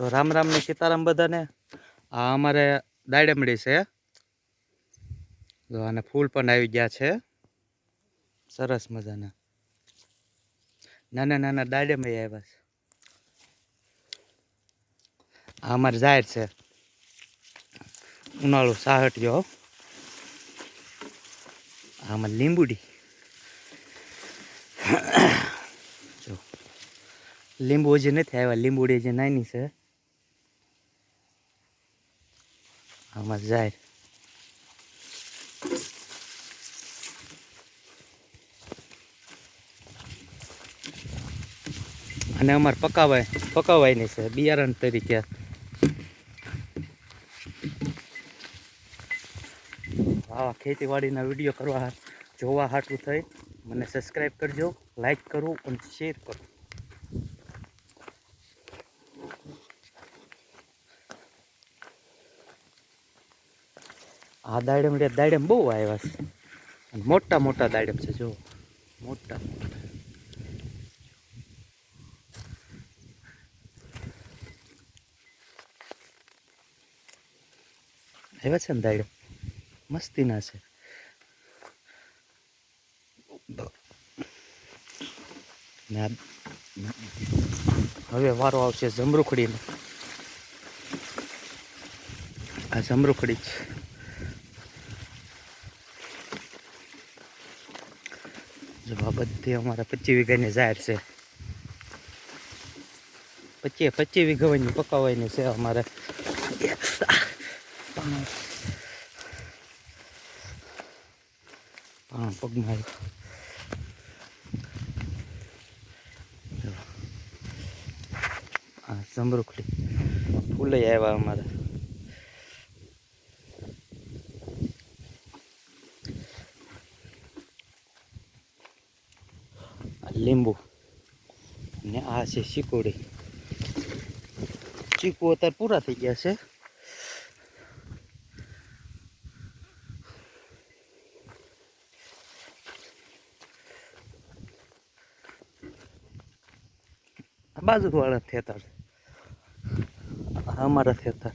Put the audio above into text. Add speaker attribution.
Speaker 1: તો રામ રામ ને સીતારામ બધાને. આ અમારે દાડમડી છે. જો અને ફૂલ પણ આવી ગયા છે. સરસ મજાના. નાના નાના દાડમડી આવ્યા છે. આ અમારે જાહેર છે. ઉનાળો સાહટીયો. આ અમારે લીંબુડી. જો. લીંબુ હજી નથી આવ્યા. લીંબુડી હજી નાની છે. આમાં જાય અને અમારે પકાવાય પકાવાયની છે, બિયારણ તરીકે. આવા ખેતીવાડીના વીડિયો કરવા જોવા હાટું થઈ. મને સબસ્ક્રાઈબ કરજો લાઈક કરો અને શેર કરો. આ દાડમ રે દાડમ બહુ આવ્યા છે. મોટા મોટા દાડમ છે જો મોટા. આવ્યા છે ને દાડમ? મસ્તીના છે. હવે વારો આવશે જમરૂખડીનો. આ જમરૂખડી છે. જો બધી અમારા પચીસ વીઘાની જાહેર છે. પચીસ પચીસ વીઘાની પકાવવાની છે અમારે. હા પગમાં. આ ફૂલે આવ્યા અમારે. લીંબુ ને આ છે શીકોડી. ચીકુ અત્યારે પૂરા થઈ ગયા છે. બાજુ વાળા થેતર અમારા થતા